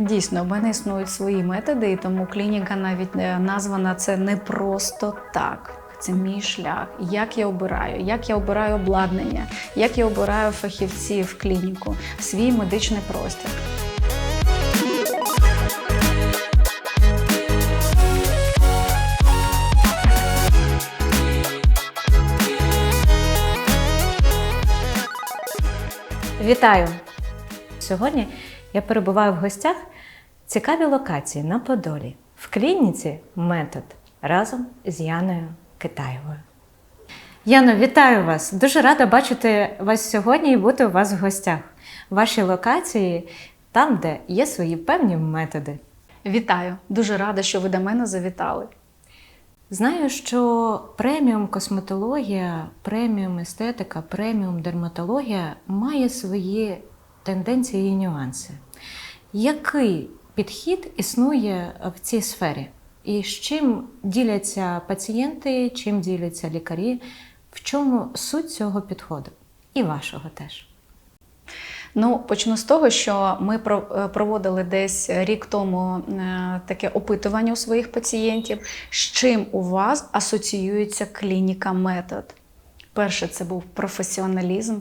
Дійсно, в мене існують свої методи, і тому клініка навіть е, названа це не просто так. Це мій шлях. Як я обираю, як я обираю обладнання, як я обираю фахівців в клініку, свій медичний простір. Вітаю! Сьогодні я перебуваю в гостях цікаві локації на Подолі в клініці Метод разом з Яною Китаєвою. Яно, вітаю вас! Дуже рада бачити вас сьогодні і бути у вас в гостях. Ваші локації там, де є свої певні методи. Вітаю! Дуже рада, що ви до мене завітали. Знаю, що преміум косметологія, преміум естетика, преміум дерматологія має свої тенденції і нюанси. Який підхід існує в цій сфері? І з чим діляться пацієнти, чим діляться лікарі? В чому суть цього підходу? І вашого теж. Ну, почну з того, що ми е, проводили десь рік тому е, таке опитування у своїх пацієнтів, з чим у вас асоціюється клініка метод. Перше, це був професіоналізм,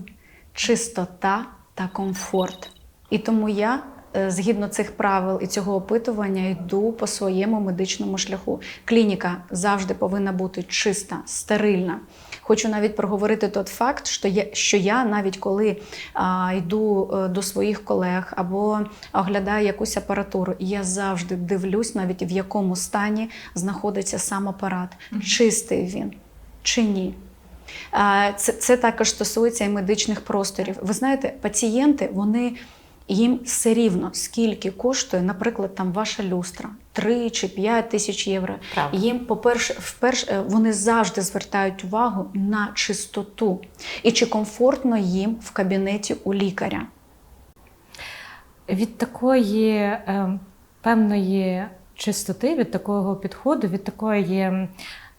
чистота та комфорт. І тому я, е, згідно цих правил і цього опитування, йду по своєму медичному шляху. Клініка завжди повинна бути чиста, стерильна. Хочу навіть проговорити той факт, що я, що я навіть коли а, йду е, до своїх колег або оглядаю якусь апаратуру, я завжди дивлюсь, навіть в якому стані знаходиться сам апарат, чистий він чи ні. Це, це також стосується і медичних просторів. Ви знаєте, пацієнти, вони їм все рівно, скільки коштує, наприклад, там ваша люстра 3 чи 5 тисяч євро. Правда. Їм, по-перше, вперше вони завжди звертають увагу на чистоту і чи комфортно їм в кабінеті у лікаря. Від такої е, певної чистоти, від такого підходу, від такої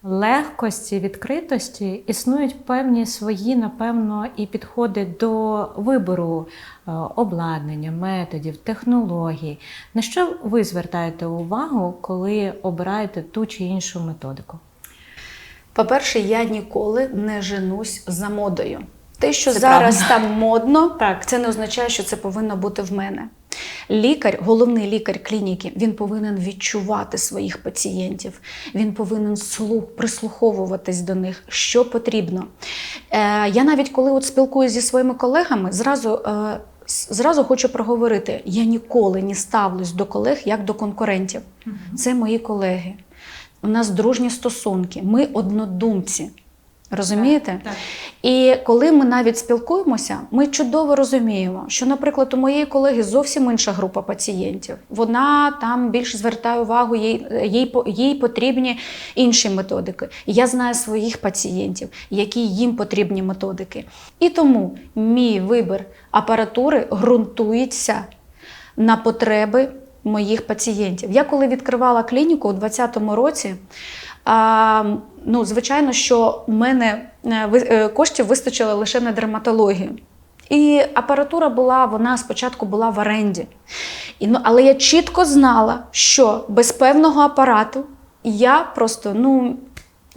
легкості, відкритості існують певні свої, напевно, і підходи до вибору е, обладнання, методів, технологій. На що ви звертаєте увагу, коли обираєте ту чи іншу методику? По-перше, я ніколи не женусь за модою. Те, що Це зараз правда. там модно, Так. це не означає, що це повинно бути в мене. Лікар, головний лікар клініки, він повинен відчувати своїх пацієнтів, він повинен слух, прислуховуватись до них, що потрібно. Е, я навіть коли от спілкуюся зі своїми колегами, зразу, е, зразу хочу проговорити: я ніколи не ставлюсь до колег як до конкурентів. Це мої колеги. У нас дружні стосунки, ми однодумці. Розумієте? Так. І коли ми навіть спілкуємося, ми чудово розуміємо, що, наприклад, у моєї колеги зовсім інша група пацієнтів. Вона там більш звертає увагу, їй, їй, їй потрібні інші методики. Я знаю своїх пацієнтів, які їм потрібні методики. І тому мій вибір апаратури ґрунтується на потреби моїх пацієнтів. Я коли відкривала клініку у 2020 році, ну, звичайно, що в мене е, е, коштів вистачило лише на дерматологію. І апаратура була, вона спочатку була в оренді. І, ну, але я чітко знала, що без певного апарату я просто ну,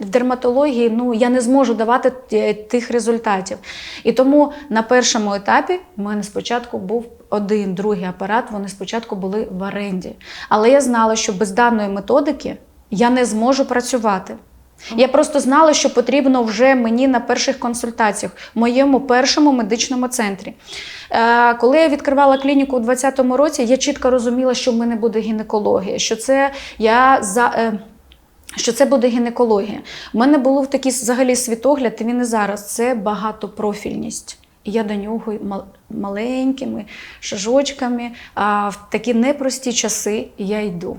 в дерматології ну, я не зможу давати е, тих результатів. І тому на першому етапі в мене спочатку був один другий апарат, вони спочатку були в оренді. Але я знала, що без даної методики я не зможу працювати. Я просто знала, що потрібно вже мені на перших консультаціях в моєму першому медичному центрі. Е, коли я відкривала клініку у 2020 році, я чітко розуміла, що в мене буде гінекологія, що це я за. е, що це буде гінекологія. У мене було в такий взагалі світогляд, і він і зараз це багатопрофільність. І я до нього маленькими шажочками, а в такі непрості часи я йду.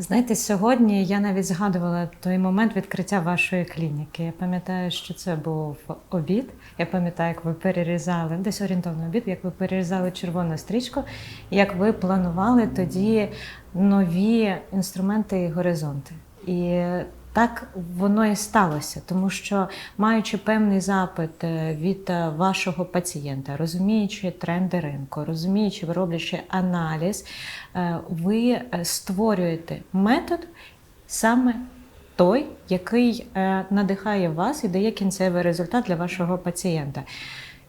Знаєте, сьогодні я навіть згадувала той момент відкриття вашої клініки. Я пам'ятаю, що це був обід. Я пам'ятаю, як ви перерізали десь орієнтовно обід, як ви перерізали червону стрічку, як ви планували тоді нові інструменти і горизонти. І так воно і сталося, тому що маючи певний запит е, від е, вашого пацієнта, розуміючи тренди ринку, розуміючи, роблячи аналіз, е, ви створюєте метод саме той, який надихає вас і дає кінцевий результат для вашого пацієнта.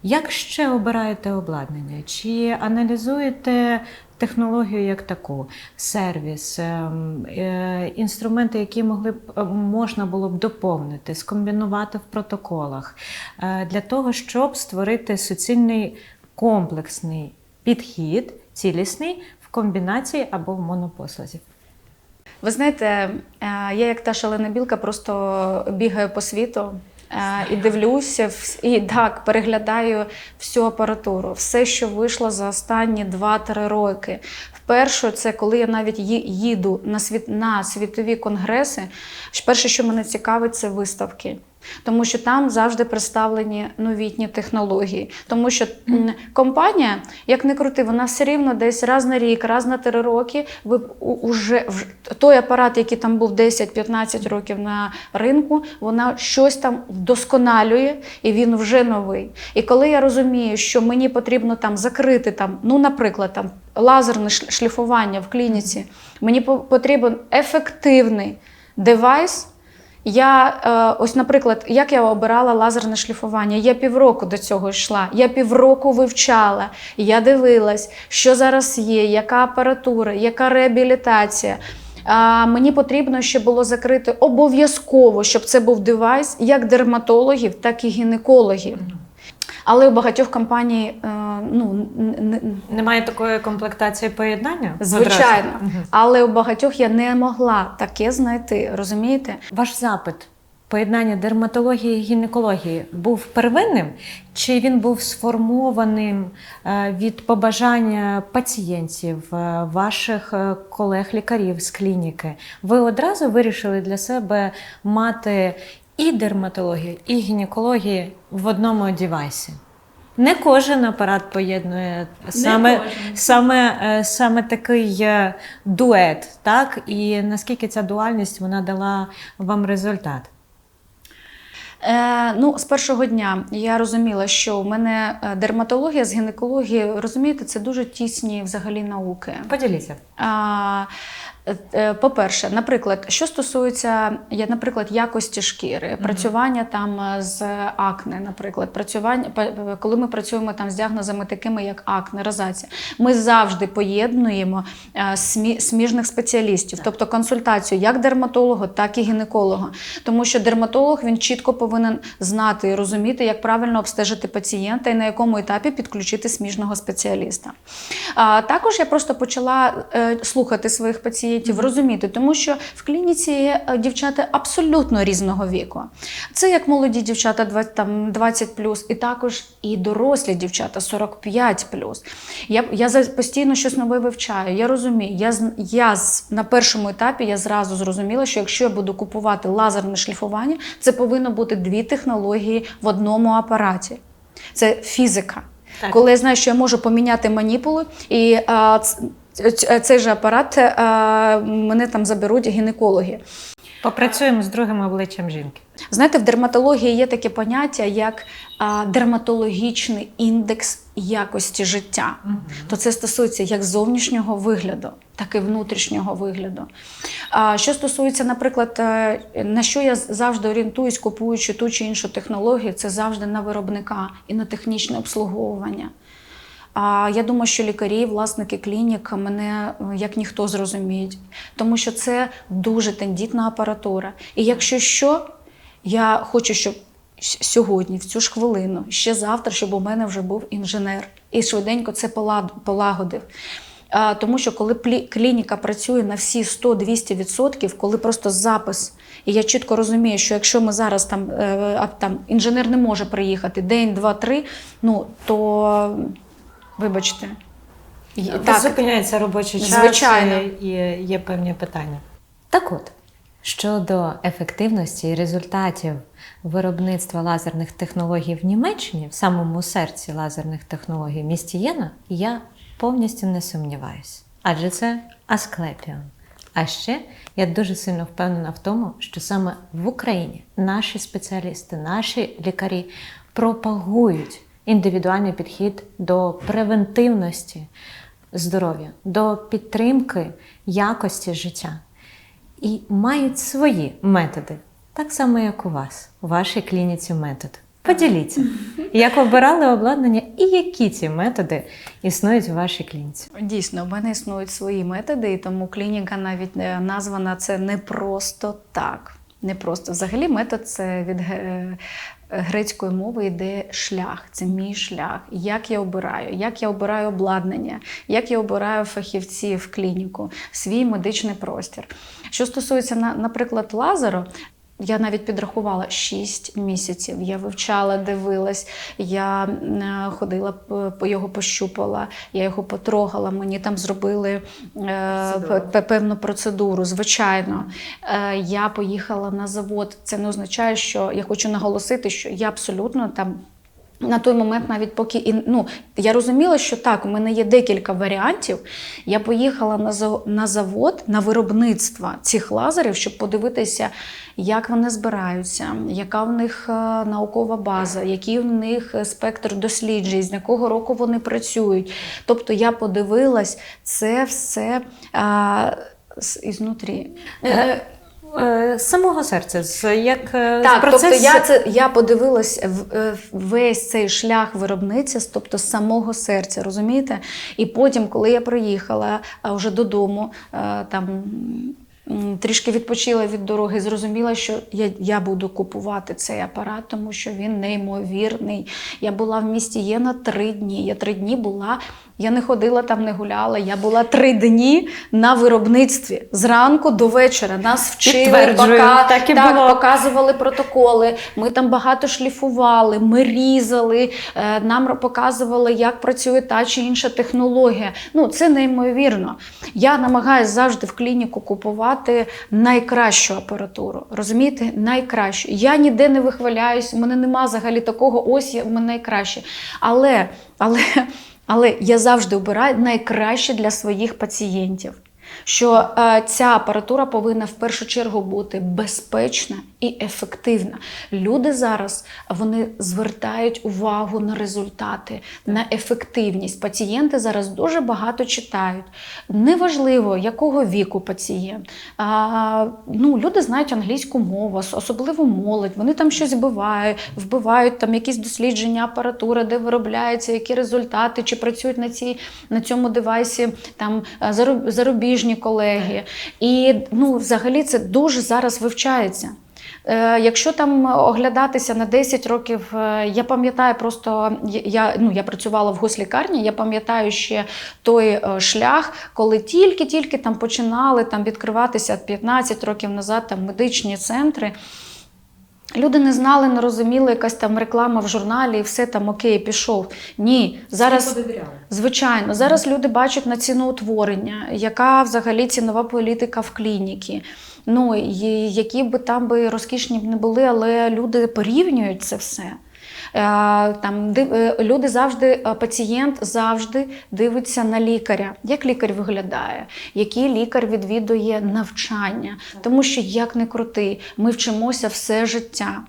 Як ще обираєте обладнання? Чи аналізуєте технологію як таку, сервіс, ем, е, інструменти, які могли б е, можна було б доповнити, скомбінувати в протоколах е, для того, щоб створити суцільний комплексний підхід, цілісний в комбінації або в монопослузі? Ви знаєте, я як та шалена білка просто бігаю по світу. Е, І дивлюся, і так переглядаю всю апаратуру, все, що вийшло за останні 2-3 роки. Вперше, це коли я навіть їду на світ на світові конгреси. Перше, що мене цікавить, це виставки. Тому що там завжди представлені новітні технології. Тому що компанія, як не крути, вона все рівно десь раз на рік, раз на три роки. Ви уже той апарат, який там був 10-15 років на ринку, вона щось там вдосконалює, і він вже новий. І коли я розумію, що мені потрібно там закрити там, ну, наприклад, там лазерне шліфування в клініці, мені по- потрібен ефективний девайс. Я е, ось, наприклад, як я обирала лазерне шліфування. Я півроку до цього йшла. Я півроку вивчала, я дивилась, що зараз є, яка апаратура, яка реабілітація. А, мені потрібно ще було закрити обов'язково, щоб це був девайс як дерматологів, так і гінекологів. Але у багатьох компаній е, ну, н- н- Немає такої комплектації поєднання? звичайно? Але у багатьох я не могла таке знайти. Розумієте? Ваш запит поєднання дерматології і гінекології був первинним, чи він був сформованим е, від побажання пацієнтів, е, ваших колег-лікарів з клініки? Ви одразу вирішили для себе мати і дерматологію, і гінекологію в одному девайсі? Не кожен апарат поєднує саме, саме, е, саме такий е, дует, так? І наскільки ця дуальність вона дала вам результат? Е, ну, з першого дня я розуміла, що у мене е, дерматологія з гінекологією, розумієте, це дуже тісні взагалі науки. Поділіться. Е, По-перше, наприклад, що стосується я, наприклад, якості шкіри, працювання там е, з акне, наприклад, працювання, коли ми працюємо там з діагнозами такими, як акне, розація, ми завжди поєднуємо е, смі- сміжних спеціалістів, тобто консультацію як дерматолога, так і гінеколога. Тому що дерматолог він чітко повинен знати і розуміти, як правильно обстежити пацієнта і на якому етапі підключити сміжного спеціаліста. А також я просто почала е, слухати своїх пацієнтів, розуміти, тому що в клініці є е, дівчата абсолютно різного віку. Це як молоді дівчата 20, там, 20 і також і дорослі дівчата 45 Я, я постійно щось нове вивчаю. Я розумію, я, я на першому етапі я зразу зрозуміла, що якщо я буду купувати лазерне шліфування, це повинно бути дві технології в одному апараті. Це фізика. Так. Коли я знаю, що я можу поміняти маніпулу, і а, цей же апарат мене там заберуть гінекологи. Попрацюємо з другим обличчям жінки. Знаєте, в дерматології є таке поняття як дерматологічний індекс якості життя. То це стосується як зовнішнього вигляду, так і внутрішнього вигляду. А що стосується, наприклад, е, на що я завжди орієнтуюсь, купуючи ту чи іншу технологію, це завжди на виробника і на технічне обслуговування. А я думаю, що лікарі, власники клінік мене е, як ніхто зрозуміють, тому що це дуже тендітна апаратура. І якщо що, я хочу, щоб сьогодні, в цю ж хвилину, ще завтра, щоб у мене вже був інженер і швиденько це полагодив. Тому що коли клініка працює на всі 100-200%, коли просто запис, і я чітко розумію, що якщо ми зараз там, е, там інженер не може приїхати день, два, три, ну то вибачте. Так. Зупиняється робочий час Звичайно. і є певні питання. Так от, щодо ефективності і результатів виробництва лазерних технологій в Німеччині, в самому серці лазерних технологій місті Єна, я повністю не сумніваюся. Адже це Асклепіон. А ще я дуже сильно впевнена в тому, що саме в Україні наші спеціалісти, наші лікарі пропагують індивідуальний підхід до превентивності здоров'я, до підтримки якості життя і мають свої методи, так само, як у вас, у вашій клініці метод. Поділіться, як обирали обладнання і які ці методи існують у вашій клініці. Дійсно, в мене існують свої методи, і тому клініка навіть е, названа це не просто так. Не просто. Взагалі, метод це від ге- грецької мови йде шлях. Це мій шлях. Як я обираю, як я обираю обладнання, як я обираю фахівців клініку, свій медичний простір. Що стосується, наприклад, лазеру. Я навіть підрахувала 6 місяців. Я вивчала, дивилась, я е, ходила його пощупала, я його потрогала. Мені там зробили е, певну процедуру. Звичайно, Е, я поїхала на завод. Це не означає, що я хочу наголосити, що я абсолютно там. На той момент, навіть поки і ну я розуміла, що так, у мене є декілька варіантів. Я поїхала на на завод на виробництво цих лазерів, щоб подивитися, як вони збираються, яка в них е, наукова база, який в них е, спектр досліджень, з якого року вони працюють. Тобто я подивилась це все а, ізнутрі. Е, З самого серця, з як е, Так, процес... тобто я це я подивилась в- е, весь цей шлях виробниця, тобто з самого серця, розумієте? І потім, коли я приїхала вже додому, там. Трішки відпочила від дороги, зрозуміла, що я, я буду купувати цей апарат, тому що він неймовірний. Я була в місті Єна три дні. Я три дні була, я не ходила там, не гуляла. Я була три дні на виробництві зранку до вечора. Нас вчили, пока- так і так, було. показували протоколи. Ми там багато шліфували, ми різали, е, нам показували, як працює та чи інша технологія. Ну, це неймовірно. Я намагаюся завжди в клініку купувати найкращу апаратуру. Розумієте? Найкращу. Я ніде не вихваляюсь, у мене нема взагалі такого, ось я в мене найкраще. Але, але, але я завжди обираю найкраще для своїх пацієнтів що е, ця апаратура повинна в першу чергу бути безпечна і ефективна. Люди зараз вони звертають увагу на результати, на ефективність. Пацієнти зараз дуже багато читають. Неважливо, якого віку пацієнт. А, ну, люди знають англійську мову, особливо молодь. Вони там щось вбивають, вбивають там якісь дослідження апаратури, де виробляються, які результати, чи працюють на, цій, на цьому девайсі там е, зарубіжні колеги. І ну, взагалі це дуже зараз вивчається. Е, Якщо там оглядатися на 10 років, е, я пам'ятаю просто я- ну, я працювала в гослікарні, я пам'ятаю ще той е, шлях, коли тільки-тільки там починали там відкриватися 15 років назад там медичні центри. Люди не знали, не розуміли, якась там реклама в журналі, і все там окей, пішов. Ні, зараз звичайно, зараз люди бачать на ціноутворення, яка взагалі цінова політика в клініці. Ну і які би там би розкішні б не були, але люди порівнюють це все. Е, Там е, люди завжди, е, пацієнт завжди дивиться на лікаря, як лікар виглядає, який лікар відвідує навчання. Тому що як не крути, ми вчимося все життя.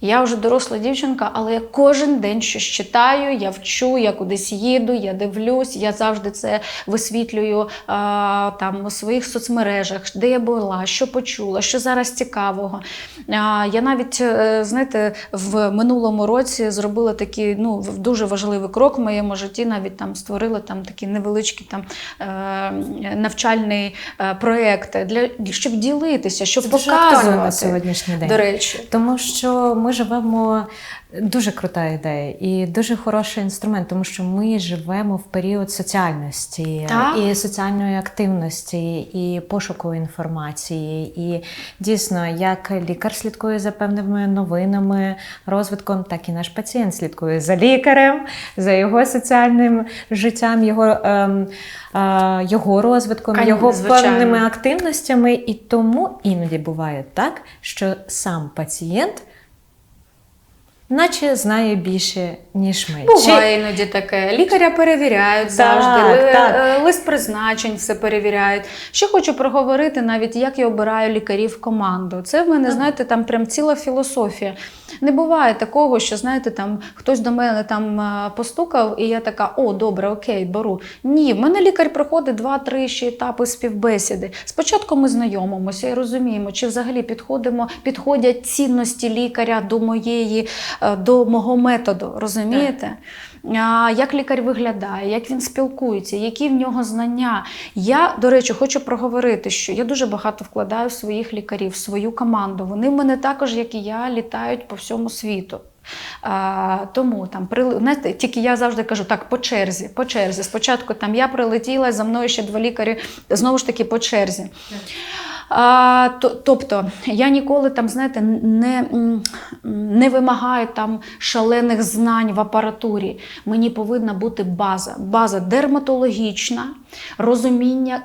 Я вже доросла дівчинка, але я кожен день щось читаю, я вчу, я кудись їду, я дивлюсь, я завжди це висвітлюю а, там у своїх соцмережах, де я була, що почула, що зараз цікавого. А, я навіть, е, знаєте, в минулому році зробила такий ну, дуже важливий крок в моєму житті, навіть там створила там такі невеличкі там, е, навчальний е, проєкт, для, щоб ділитися, щоб Це дуже показувати. сьогоднішній день. До речі. Тому що ми живемо дуже крута ідея і дуже хороший інструмент, тому що ми живемо в період соціальності Так. і соціальної активності, і пошуку інформації. І дійсно, як лікар слідкує за певними новинами, розвитком, так і наш пацієнт слідкує за лікарем, за його соціальним життям, його, ем, е, його розвитком, Кон- його звичайно. певними активностями, і тому іноді буває так, що сам пацієнт наче знає більше, ніж ми. Чи- іноді таке. Лікаря перевіряють завжди, так. е, лист призначень все перевіряють. Ще хочу проговорити навіть, як я обираю лікарів в команду. Це в мене, знаєте, там прям ціла філософія. Не буває такого, що знаєте, там хтось до мене там е, постукав, і я така: о, добре, окей, беру. Ні, в мене лікар проходить два-три ще етапи співбесіди. Спочатку ми знайомимося і розуміємо, чи взагалі підходимо, підходять цінності лікаря до моєї, до мого методу. Розумієте? Як лікар виглядає, як він спілкується, які в нього знання. Я, до речі, хочу проговорити, що я дуже багато вкладаю в своїх лікарів, в свою команду. Вони в мене також, як і я, літають по всьому світу. А, тому там при знаєте, тільки я завжди кажу так, по черзі, по черзі. Спочатку там я прилетіла, за мною ще два лікарі, знову ж таки по черзі. А, то, тобто я ніколи там, знаєте, не, не вимагаю там шалених знань в апаратурі. Мені повинна бути база. База дерматологічна, розуміння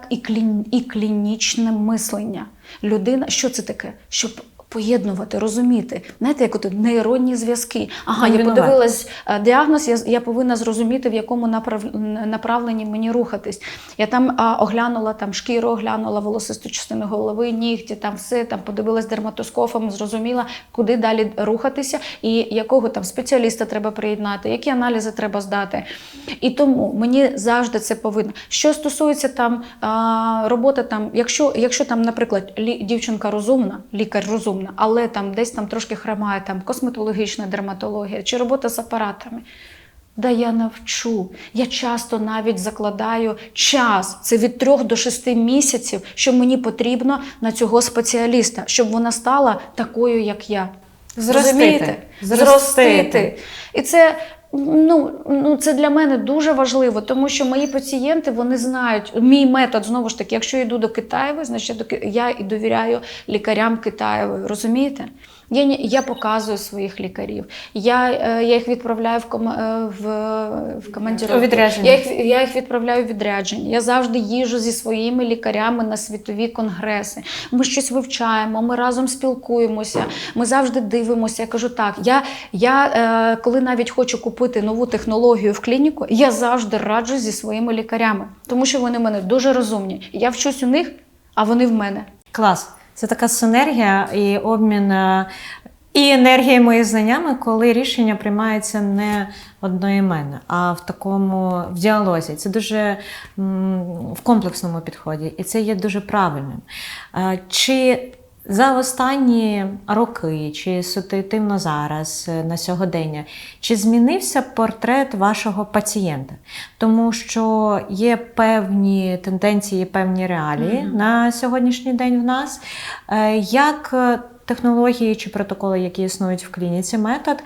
і клінічне мислення. Людина, що це таке? Щоб поєднувати, розуміти. Знаєте, як от нейронні зв'язки. Ага, я подивилась е, діагноз, я, я повинна зрозуміти, в якому направ... направленні мені рухатись. Я там а, оглянула там шкіру, оглянула волосисту частину голови, нігті, там все, там подивилась дерматоскопом, зрозуміла, куди далі рухатися, і якого там спеціаліста треба приєднати, які аналізи треба здати. І тому мені завжди це повинно. Що стосується там а, роботи, там, якщо, якщо там, наприклад, лі, дівчинка розумна, лікар розумна, але там десь там трошки хромає там косметологічна дерматологія чи робота з апаратами. Да я навчу. Я часто навіть закладаю час. Це від трьох до шести місяців, що мені потрібно на цього спеціаліста, щоб вона стала такою, як я. Зростити. Зростити. Зростити. І це. Ну, ну, це для мене дуже важливо, тому що мої пацієнти вони знають мій метод знову ж таки, якщо я йду до Китаєвої, значить я, і довіряю лікарям Китаєвої. Розумієте? Я, я показую своїх лікарів. Я, е, я їх відправляю в, кома, е, в, в командировку. У відрядження. Я їх, я їх відправляю в відрядження. Я завжди їжу зі своїми лікарями на світові конгреси. Ми щось вивчаємо, ми разом спілкуємося, ми завжди дивимося. Я кажу, так, я, я е, коли навіть хочу купити нову технологію в клініку, я завжди раджу зі своїми лікарями, тому що вони в мене дуже розумні. Я вчусь у них, а вони в мене. Клас. Це така синергія і обмін е, і енергіями і знаннями, коли рішення приймається не одноіменно, а в такому в діалозі. Це дуже в комплексному підході, і це є дуже правильним. Е, Чи за останні роки, чи ситуативно зараз, е, на сьогодення, чи змінився портрет вашого пацієнта? Тому що є певні тенденції, певні реалії Мгм. на сьогоднішній день в нас. Е, Як е, технології чи протоколи, які існують в клініці, метод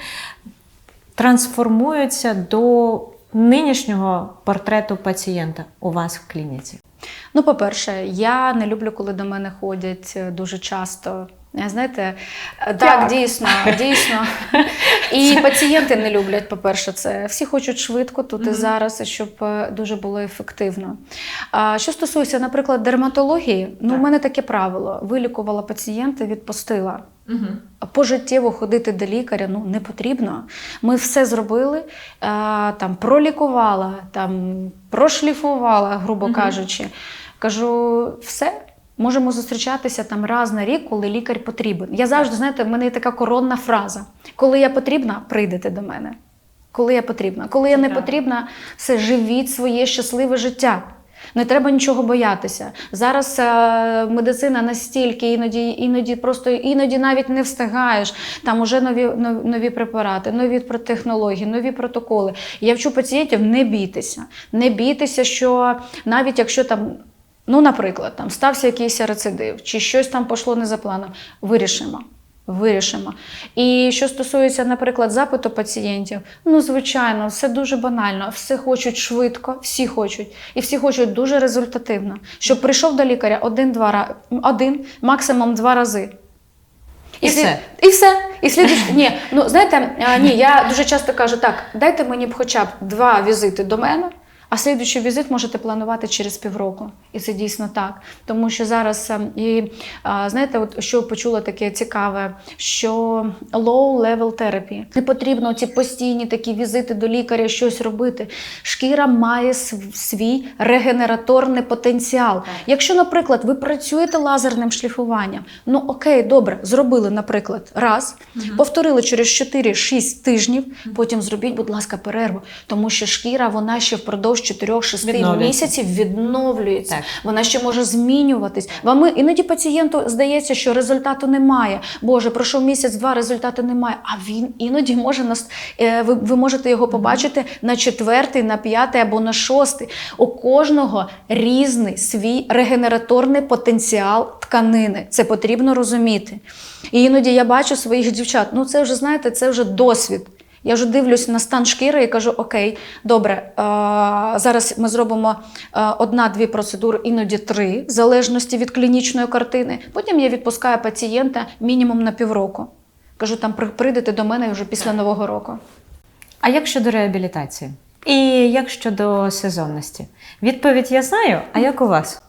трансформуються до нинішнього портрету пацієнта у вас в клініці? Ну, по-перше, я не люблю, коли до мене ходять е, дуже часто. Е, Знаєте, е, так, Так. дійсно, дійсно. І пацієнти не люблять, по-перше, це. Всі хочуть швидко тут і зараз, щоб дуже було ефективно. А що стосується, наприклад, дерматології, ну, у Так. мене таке правило: вилікувала пацієнта, відпустила. Пожиттєво ходити до лікаря ну не потрібно. Ми все зробили, е, там пролікувала, там прошліфувала, грубо Мгм. кажучи. Кажу, все. Можемо зустрічатися там раз на рік, коли лікар потрібен. Я завжди, знаєте, в мене є така коронна фраза: коли я потрібна, прийдете до мене. Коли я потрібна. Коли я не потрібна, все живіть своє щасливе життя. Не треба нічого боятися. Зараз е, медицина настільки іноді, іноді просто іноді навіть не встигаєш. Там уже нові, нові, нові препарати, нові технології, нові протоколи. Я вчу пацієнтів не бійтеся. Не бійтеся, що навіть якщо там. Ну, наприклад, там стався якийсь рецидив, чи щось там пішло не за планом, вирішимо. Вирішимо. І що стосується, наприклад, запиту пацієнтів, ну звичайно, все дуже банально. Все хочуть швидко, всі хочуть, і всі хочуть дуже результативно. Щоб прийшов до лікаря один-два один, максимум два рази. І слід- все. І все. І слідуч... ні, ну знаєте, ні, я дуже часто кажу, так, дайте мені б хоча б два візити до мене, а слідуючий візит можете планувати через півроку. І це дійсно так. Тому що зараз ем, і знаєте, от що почула таке цікаве, що low level therapy. Не потрібно ці постійні такі візити до лікаря, щось робити. Шкіра має свій регенераторний потенціал. Якщо, наприклад, ви працюєте лазерним шліфуванням, ну окей, добре, зробили, наприклад, раз, повторили через 4-6 тижнів, потім зробіть, будь ласка, перерву, тому що шкіра вона ще впродовж 4-6 місяців відновлюється. Так. Вона ще може змінюватись. Вам іноді пацієнту здається, що результату немає. Боже, пройшов місяць-два, результату немає. А він іноді може нас. е, Ви, ви можете його побачити на четвертий, на п'ятий або на шостий. У кожного різний свій регенераторний потенціал тканини. Це потрібно розуміти. І іноді я бачу своїх дівчат. Ну це вже знаєте, це вже досвід. Я вже дивлюсь на стан шкіри і кажу: Окей, добре, е, зараз ми зробимо е, одна-дві процедури, іноді три, в залежності від клінічної картини. Потім я відпускаю пацієнта мінімум на півроку. Кажу, там прийдете до мене вже після нового року. А як щодо реабілітації? І як щодо сезонності? Відповідь я знаю, а як у вас?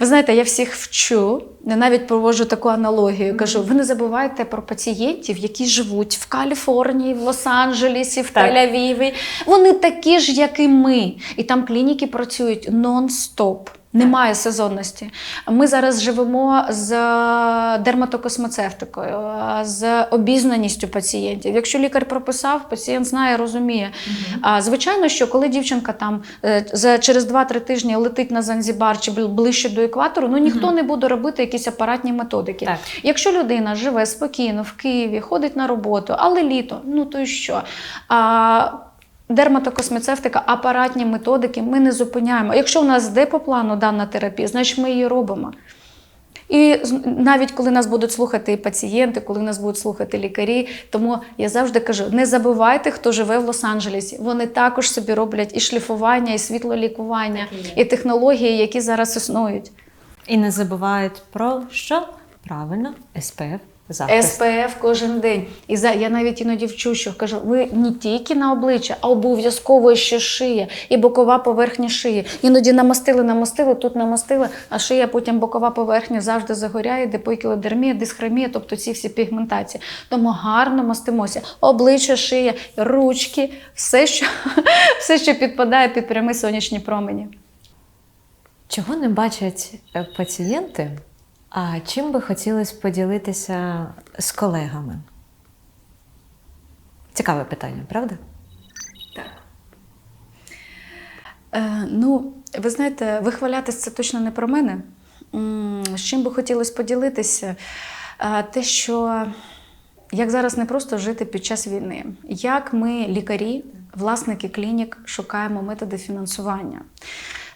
Ви знаєте, я всіх вчу, навіть проводжу таку аналогію. Кажу, ви не забувайте про пацієнтів, які живуть в Каліфорнії, в Лос-Анджелесі, в. Тель-Авіві. Вони такі ж, як і ми. І там клініки працюють нон-стоп. Немає сезонності. Ми зараз живемо з дерматокосмецевтикою, з обізнаністю пацієнтів. Якщо лікар прописав, пацієнт знає, розуміє. А звичайно, що коли дівчинка там е, за через 2-3 тижні летить на Занзібар чи ближче до екватору, ну ніхто не буде робити якісь апаратні методики. Так. Якщо людина живе спокійно в Києві, ходить на роботу, але літо, ну то й що? А, Дерматокосмецевтика, апаратні методики ми не зупиняємо. Якщо у нас йде по плану дана терапія, значить ми її робимо. І навіть коли нас будуть слухати і пацієнти, коли нас будуть слухати лікарі, тому я завжди кажу: не забувайте, хто живе в Лос-Анджелесі. Вони також собі роблять і шліфування, і світлолікування, і технології, які зараз існують. І не забувають про що? Правильно, СПФ захист. СПФ кожен день. І за я навіть іноді вчу, що кажу, ви не тільки на обличчя, а обов'язково ще шия і бокова поверхня шиї. Іноді намастили, намастили, тут намастили, а шия потім бокова поверхня завжди загоряє, депойкілодермія, дисхромія, тобто ці всі пігментації. Тому гарно мастимося. Обличчя, шия, ручки, все, що, все, що підпадає під прямі сонячні промені. Чого не бачать е, пацієнти? А чим би хотілося поділитися з колегами? Цікаве питання, правда? Е, ну, ви знаєте, вихвалятись це точно не про мене. З чим би хотілося поділитися? Е, те, що як зараз не просто жити під час війни, як ми, лікарі, власники клінік, шукаємо методи фінансування.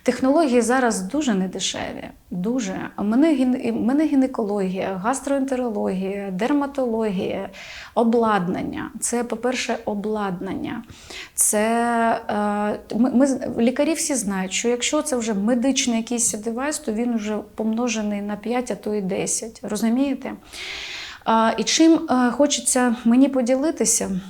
Технології зараз дуже недешеві. Дуже. Мене, гінекологія, гастроентерологія, дерматологія, обладнання. Це, по-перше, обладнання. Це е, ми, ми лікарі всі знають, що якщо це вже медичний якийсь девайс, то він вже помножений на 5, а то і 10. Розумієте? І чим е, хочеться мені поділитися,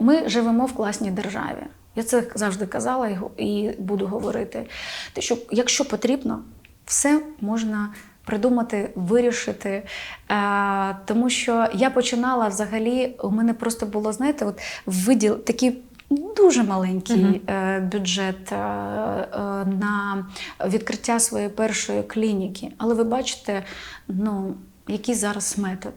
ми живемо в класній державі. Я це завжди казала і буду говорити. Те, що якщо потрібно, все можна придумати, вирішити. Е, тому що я починала взагалі, у мене просто було, знаєте, от виділ такий. Дуже маленький Мгм. е, бюджет е, е, на відкриття своєї першої клініки. Але ви бачите, ну, який зараз метод.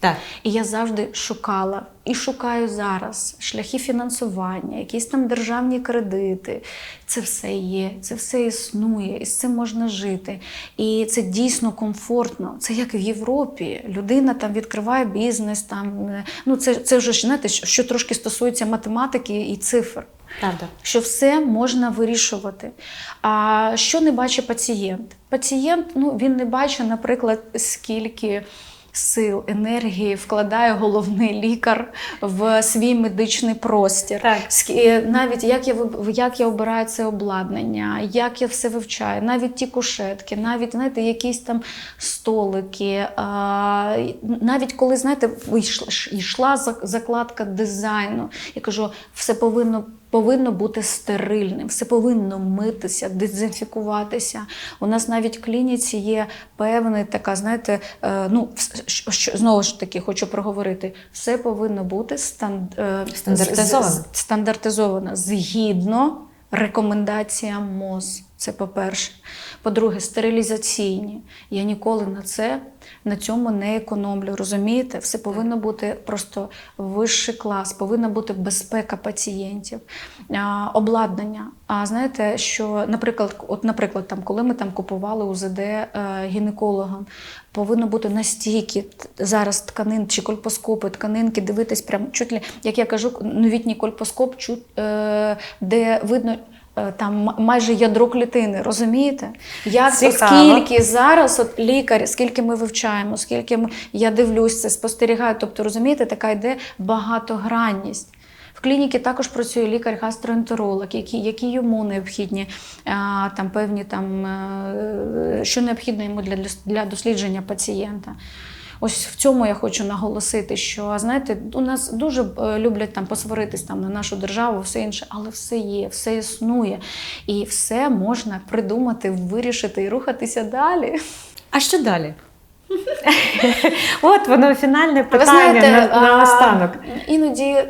Так. І я завжди шукала і шукаю зараз шляхи фінансування, якісь там державні кредити. Це все є, це все існує, і з цим можна жити. І це дійсно комфортно. Це як в Європі. Людина там відкриває бізнес. Там, е, ну це, це вже знаєте, що, що трошки стосується математики і цифр Правда. що все можна вирішувати. А що не бачить пацієнт? Пацієнт ну, він не бачить, наприклад, скільки. Сил, енергії вкладає головний лікар в свій медичний простір. Так. Навіть як я як я обираю це обладнання, як я все вивчаю, навіть ті кушетки, навіть знаєте, якісь там столики. А, навіть коли знаєте, йшла, йшла закладка дизайну, я кажу, все повинно повинно бути стерильним, все повинно митися, дезінфікуватися. У нас навіть в клініці є певна така, знаєте, е, ну що, знову ж таки хочу проговорити, все повинно бути е, Стандартизовано. стандартизовано згідно рекомендаціям МОЗ. Це по-перше. По-друге, стерилізаційні. Я ніколи на це на цьому не економлю. Розумієте? Все повинно бути просто вищий клас, повинна бути безпека пацієнтів, обладнання. А знаєте, що, наприклад, от, наприклад, там, коли ми там купували УЗД е, гінекологам, повинно бути настільки зараз тканин чи кольпоскопи, тканинки, дивитись прям чуть ли, як я кажу, новітній кольпоскоп, чуть, е, де видно. Е, Там майже ядро клітини, розумієте? Як Цікаво. скільки зараз от лікар, скільки ми вивчаємо, скільки ми, я дивлюсь це, спостерігаю. Тобто, розумієте, така йде багатогранність. В клініці також працює лікар-гастроентеролог, які, які йому необхідні а, там певні там, е, що необхідно йому для, для дослідження пацієнта. Ось в цьому я хочу наголосити, що знаєте, у нас дуже е, люблять там посваритись там на нашу державу, все інше, але все є, все існує, і все можна придумати, вирішити і рухатися далі. А що далі? От воно фінальне питання знаєте, на, на а, останок. Іноді.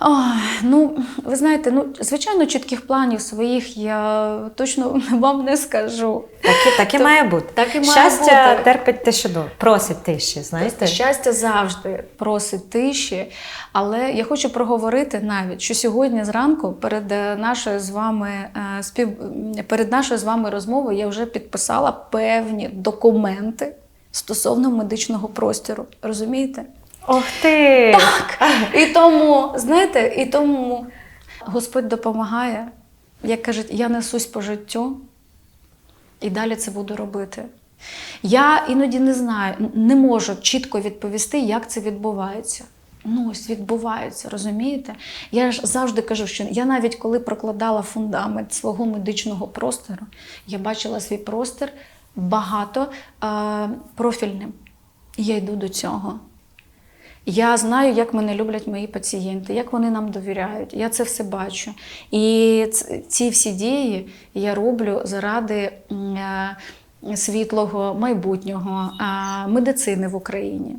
Ой, ну, ви знаєте, ну, звичайно, чітких планів своїх я точно вам не скажу. Так, і- так і То- має бути. так і має Щастя бути. терпить тишину, просить тиші, знаєте? Щастя завжди просить тиші, але я хочу проговорити навіть, що сьогодні зранку перед е, нашою з вами е, спів... перед нашою з вами розмовою я вже підписала певні документи стосовно медичного простору. Розумієте? Ох ти! Так. І тому, знаєте, і тому Господь допомагає. Як кажуть, я несусь по життю і далі це буду робити. Я іноді не знаю, не можу чітко відповісти, як це відбувається. Ну, ось відбувається, розумієте? Я ж завжди кажу, що я навіть коли прокладала фундамент свого медичного простору, я бачила свій простір багато е, профільним. Я йду до цього. Я знаю, як мене люблять мої пацієнти, як вони нам довіряють. Я це все бачу. І ці всі дії я роблю заради е, світлого майбутнього медицини в Україні.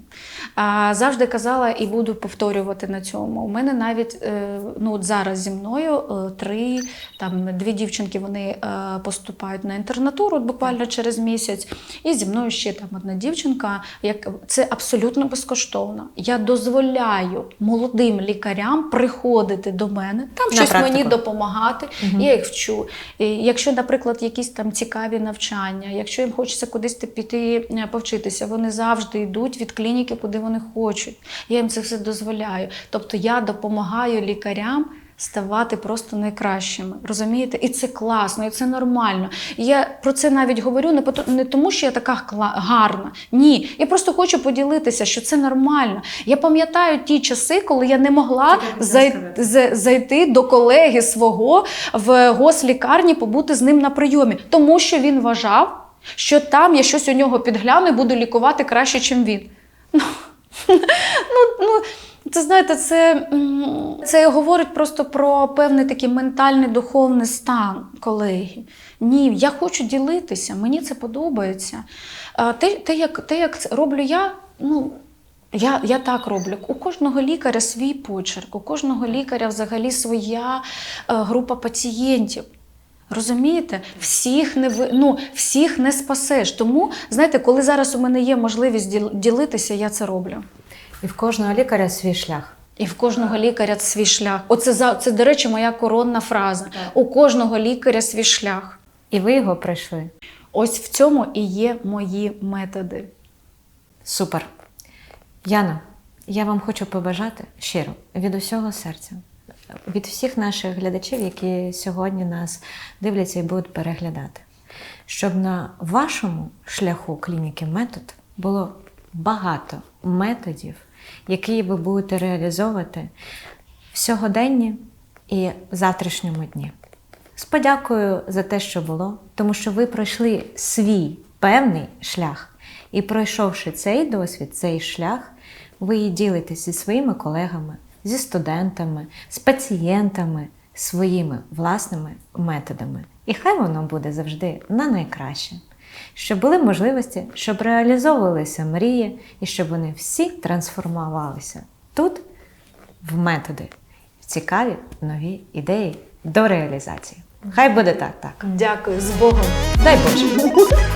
Завжди казала і буду повторювати на цьому. У мене навіть е, ну, от зараз зі мною е, три, там дві дівчинки вони е, поступають на інтернатуру буквально через місяць. І зі мною ще там одна дівчинка. Як це абсолютно безкоштовно. Я дозволяю молодим лікарям приходити до мене, там На щось практику. мені допомагати. Я їх вчу. І Якщо, наприклад, якісь там цікаві навчання, якщо їм хочеться кудись піти е, повчитися, вони завжди йдуть від клініки, куди вони хочуть. Я їм це все дозволяю. Тобто я допомагаю лікарям. Ставати просто найкращими, розумієте? І це класно, і це нормально. І я про це навіть говорю не, не тому, що я така гарна. Ні. Я просто хочу поділитися, що це нормально. Я пам'ятаю ті часи, коли я не могла зай- зайти до колеги свого в гослікарні, побути з ним на прийомі, тому що він вважав, що там я щось у нього підгляну і буду лікувати краще, ніж він. Ну, ну, ну, це знаєте, це, це говорить просто про певний такий ментальний духовний стан колеги. Ні, я хочу ділитися, мені це подобається. Те, те, як, те, як роблю я, ну. Я, я так роблю. У кожного лікаря свій почерк, у кожного лікаря взагалі своя е, група пацієнтів. Розумієте? Всіх не ви, ну, всіх не спасеш. Тому, знаєте, коли зараз у мене є можливість ділитися, я це роблю. І в кожного лікаря свій шлях. І в кожного лікаря свій шлях. Оце за це, до речі, моя коронна фраза. У кожного лікаря свій шлях. І ви його пройшли. Ось в цьому і є мої методи. Супер. Яна, я вам хочу побажати щиро від усього серця, від всіх наших глядачів, які сьогодні нас дивляться і будуть переглядати, щоб на вашому шляху клініки метод було багато методів, які ви будете реалізовувати в сьогоденні і в завтрашньому дні. З подякою за те, що було, тому що ви пройшли свій певний шлях. І пройшовши цей досвід, цей шлях, ви ділитесь зі своїми колегами, зі студентами, з пацієнтами своїми власними методами. І хай воно буде завжди на найкраще. Щоб були можливості, щоб реалізовувалися мрії і щоб вони всі трансформувалися тут в методи, в цікаві нові ідеї до реалізації. Хай буде так, так. Дякую з Богом. Дай Боже.